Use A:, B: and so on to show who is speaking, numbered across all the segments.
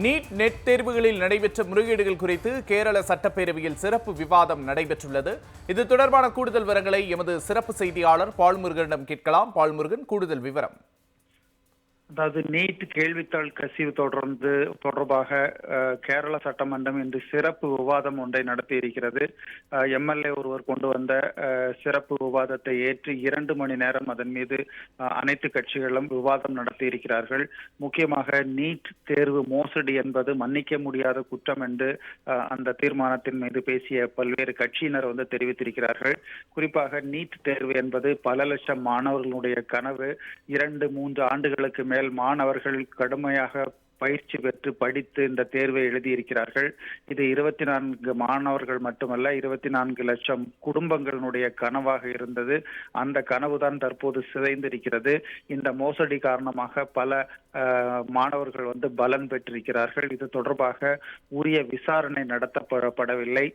A: NEET net தேர்வுகளில் நடைபெற்ற முறைகேடுகள் குறித்து கேரள சட்டப்பேரவையில் சிறப்பு விவாதம் நடைபெற்றுள்ளது. இது தொடர்பான கூடுதல் விவரங்களை எமது சிறப்பு செய்தியாளர் பால்முருகனிடம் கேட்கலாம். பால்முருகன் கூடுதல் விவரம்.
B: அதாவது நீட் கேள்வித்தாள் கசிவு தொடர்ந்து தொடர்பாக கேரள சட்டமன்றம் இன்று சிறப்பு விவாதம் ஒன்றை நடத்தி இருக்கிறது. எம்எல்ஏ ஒருவர் கொண்டு வந்த சிறப்பு விவாதத்தை ஏற்று இரண்டு மணி நேரம் அதன் மீது அனைத்து கட்சிகளும் விவாதம் நடத்தி இருக்கிறார்கள். முக்கியமாக நீட் தேர்வு மோசடி என்பது மன்னிக்க முடியாத குற்றம் என்று அந்த தீர்மானத்தின் மீது பேசிய பல்வேறு கட்சியினர் வந்து தெரிவித்திருக்கிறார்கள். குறிப்பாக நீட் தேர்வு என்பது பல லட்சம் மாணவர்களுடைய கனவு. இரண்டு மூன்று ஆண்டுகளுக்கு மேல் மாணவர்கள் கடுமையாக பயிற்சி பெற்று படித்து இந்த தேர்வை எழுதியிருக்கிறார்கள். இது இருபத்தி நான்கு மாணவர்கள் மட்டுமல்ல இருபத்தி நான்கு லட்சம் குடும்பங்களினுடைய கனவாக இருந்தது. அந்த கனவுதான் தற்போது சிதைந்திருக்கிறது. இந்த மோசடி காரணமாக பல மாணவர்கள் வந்து பலன் பெற்றிருக்கிறார்கள். இது தொடர்பாக உரிய விசாரணை நடத்தப்படவில்லை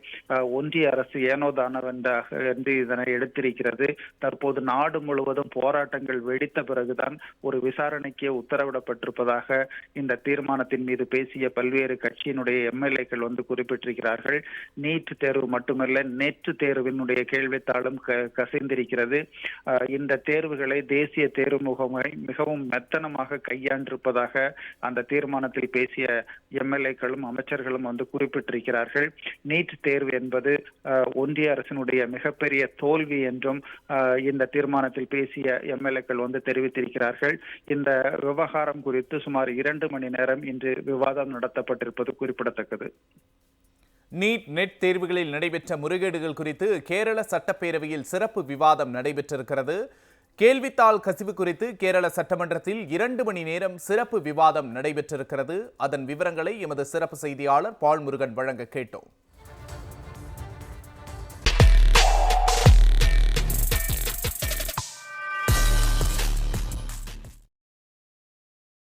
B: ஒன்றிய அரசு ஏனோதானவென்றாக என்று இதனை எடுத்திருக்கிறது. தற்போது நாடு முழுவதும் போராட்டங்கள் வெடித்த பிறகுதான் ஒரு விசாரணைக்கு உத்தரவிடப்பட்டிருப்பதாக இந்த தீர்மானத்தின் மீது பேசிய பல்வேறு கட்சியினுடைய எம்எல்ஏக்கள் வந்து குறிப்பிட்டிருக்கிறார்கள். நீட் தேர்வு மட்டுமல்ல நேற்று தேர்வினுடைய கேள்வித்தாளும் கசிந்திருக்கிறது. இந்த தேர்வுகளை தேசிய தேர்வு முகமை மிகவும் மெத்தனமாக கையாண்டிருப்பதாக அந்த தீர்மானத்தில் பேசிய எம்எல்ஏக்களும் அமைச்சர்களும் வந்து குறிப்பிட்டிருக்கிறார்கள். நீட் தேர்வு என்பது ஒன்றிய அரசினுடைய மிகப்பெரிய தோல்வி என்றும் இந்த தீர்மானத்தில் பேசிய எம்எல்ஏக்கள் வந்து தெரிவித்திருக்கிறார்கள். இந்த விவகாரம் குறித்து சுமார் இரண்டு மணி நேரம் நேரம் இன்று விவாதம் நடத்தப்பட்டிருப்பது குறிப்பிடத்தக்கது.
A: நீட் நெட் தேர்வுகளில் நடைபெற்ற முறைகேடுகள் குறித்து கேரள சட்டப்பேரவையில் சிறப்பு விவாதம் நடைபெற்றிருக்கிறது. கேள்வித்தாள் கசிவு குறித்து கேரள சட்டமன்றத்தில் இரண்டு மணி நேரம் சிறப்பு விவாதம் நடைபெற்றிருக்கிறது. அதன் விவரங்களை எமது சிறப்பு செய்தியாளர் பால் முருகன் வழங்க கேட்டோம்.